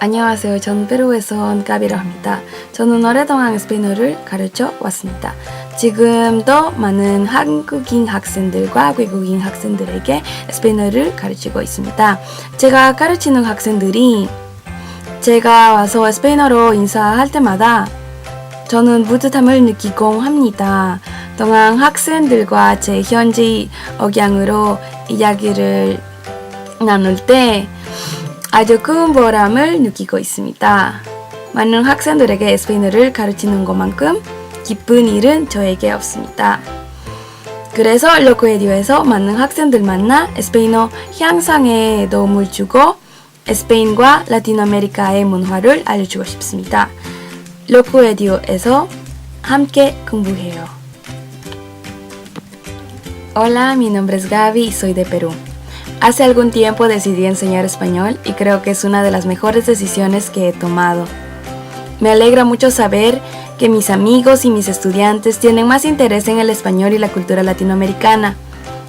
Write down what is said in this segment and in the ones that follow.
안녕하세요. 저는 페루에서 온 까비라고 합니다. 저는 오랫동안 스페인어를 가르쳐 왔습니다. 지금도 많은 한국인 학생들과 외국인 학생들에게 스페인어를 가르치고 있습니다. 제가 가르치는 학생들이 제가 와서 스페인어로 인사할 때마다 저는 뿌듯함을 느끼곤 합니다. 동안 학생들과 제 현지 억양으로 이야기를 나눌 때 아주 큰 보람을 느끼고 있습니다. 많은 학생들에게 스페인어를 가르치는 것만큼 기쁜 일은 저에게 없습니다. 그래서 로코에디오에서 많은 학생들 만나 스페인어 향상에 도움을 주고 스페인과 라틴 아메리카의 문화를 알려주고 싶습니다. 로코에디오에서 함께 공부해요. Hola, mi nombre es Gaby y soy de Perú. Hace algún tiempo decidí enseñar español y creo que es una de las mejores decisiones que he tomado. Me alegra mucho saber que mis amigos y mis estudiantes tienen más interés en el español y la cultura latinoamericana.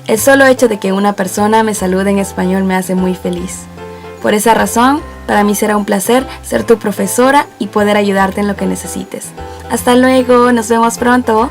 El solo hecho de que una persona me salude en español me hace muy feliz. Por esa razón, para mí será un placer ser tu profesora y poder ayudarte en lo que necesites. Hasta luego, nos vemos pronto.